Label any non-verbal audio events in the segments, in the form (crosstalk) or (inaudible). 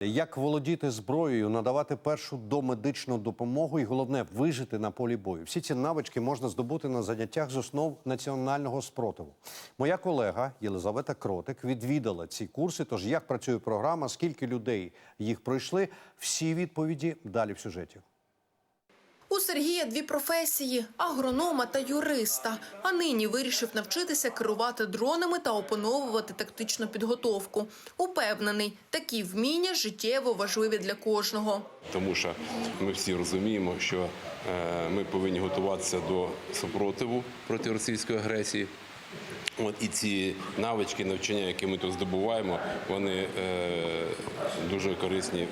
Як володіти зброєю, надавати першу домедичну допомогу і головне вижити на полі бою. Всі ці навички можна здобути на заняттях з основ національного спротиву. Моя колега Єлизавета Кротик відвідала ці курси. Тож як працює програма, скільки людей їх пройшли? Всі відповіді далі в сюжеті. У Сергія дві професії агронома та юриста. А нині вирішив навчитися керувати дронами та опановувати тактичну підготовку. Упевнений, такі вміння життєво важливі для кожного. тому що ми всі розуміємо, що е, ми повинні готуватися до супротиву проти російської агресії. От і ці навички навчання, які ми тут здобуваємо, вони е, дуже корисні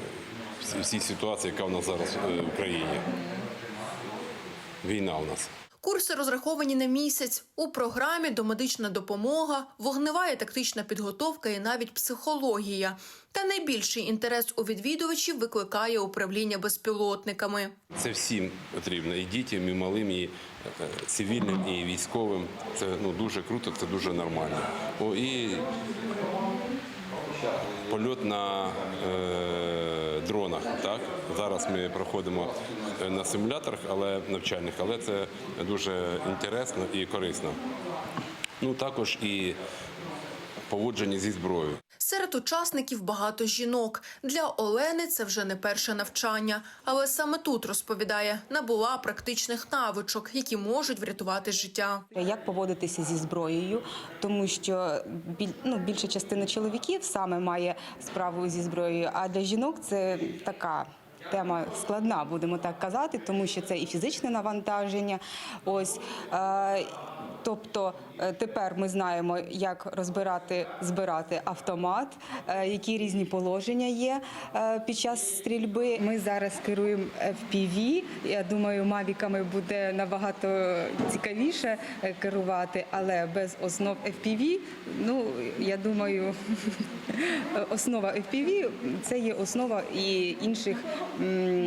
в всій ситуації, яка в нас зараз е, в країні. Війна у нас. Курси розраховані на місяць. У програмі домедична допомога, вогнева і тактична підготовка і навіть психологія. Та найбільший інтерес у відвідувачів викликає управління безпілотниками. Це всім потрібно і дітям, і малим, і е, цивільним, і військовим. Це ну дуже круто, це дуже нормально. О, і польот на е, дронах. Так зараз ми проходимо е, на симуляторах, але навчальних, але це дуже інтересно і корисно. Ну також і поводження зі зброєю. Серед учасників багато жінок. Для Олени це вже не перше навчання. Але саме тут розповідає, набула практичних навичок, які можуть врятувати життя. Як поводитися зі зброєю, тому що ну, більша частина чоловіків саме має справу зі зброєю, а для жінок це така. Тема складна, будемо так казати, тому що це і фізичне навантаження. Ось е, тобто е, тепер ми знаємо, як розбирати, збирати автомат, е, які різні положення є е, під час стрільби. Ми зараз керуємо FPV. Я думаю, мавіками буде набагато цікавіше керувати, але без основ FPV, ну я думаю, (laughs) основа FPV – це є основа і інших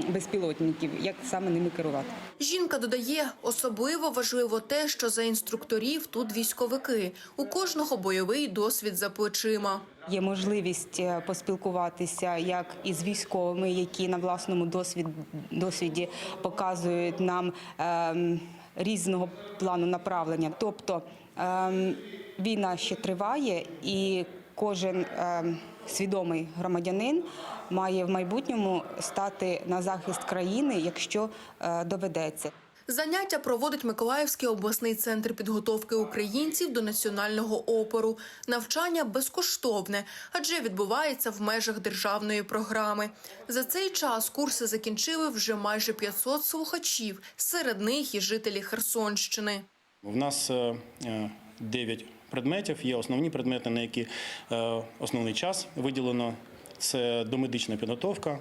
безпілотників, як саме ними керувати. Жінка додає, особливо важливо те, що за інструкторів тут військовики. У кожного бойовий досвід за плечима. Є можливість е, поспілкуватися як із військовими, які на власному досвід, досвіді показують нам ем, різного плану направлення. Тобто ем, війна ще триває, і кожен ем, свідомий громадянин має в майбутньому стати на захист країни, якщо е, доведеться. Заняття проводить Миколаївський обласний центр підготовки українців до національного опору. Навчання безкоштовне, адже відбувається в межах державної програми. За цей час курси закінчили вже майже 500 слухачів. Серед них і жителі Херсонщини. У нас е, е, 9 предметів. Є основні предмети, на які е, основний час виділено. Це домедична підготовка.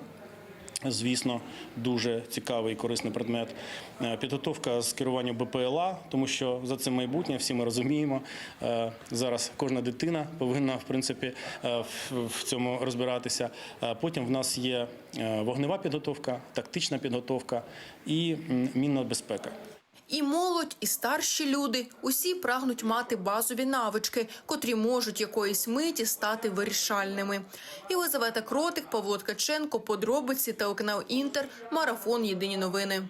Звісно, дуже цікавий і корисний предмет. Е, Підготовка з керування БПЛА, тому що за це майбутнє, всі ми розуміємо. Е, Зараз кожна дитина повинна в принципі е, в- цьому розбиратися. Потім в нас є вогнева підготовка, тактична підготовка і мінна безпека. І молодь, і старші люди усі прагнуть мати базові навички, котрі можуть якоїсь миті стати вирішальними. Єлизавета Кротик, Павло Ткаченко, подробиці телеканал Інтер, марафон Єдині новини.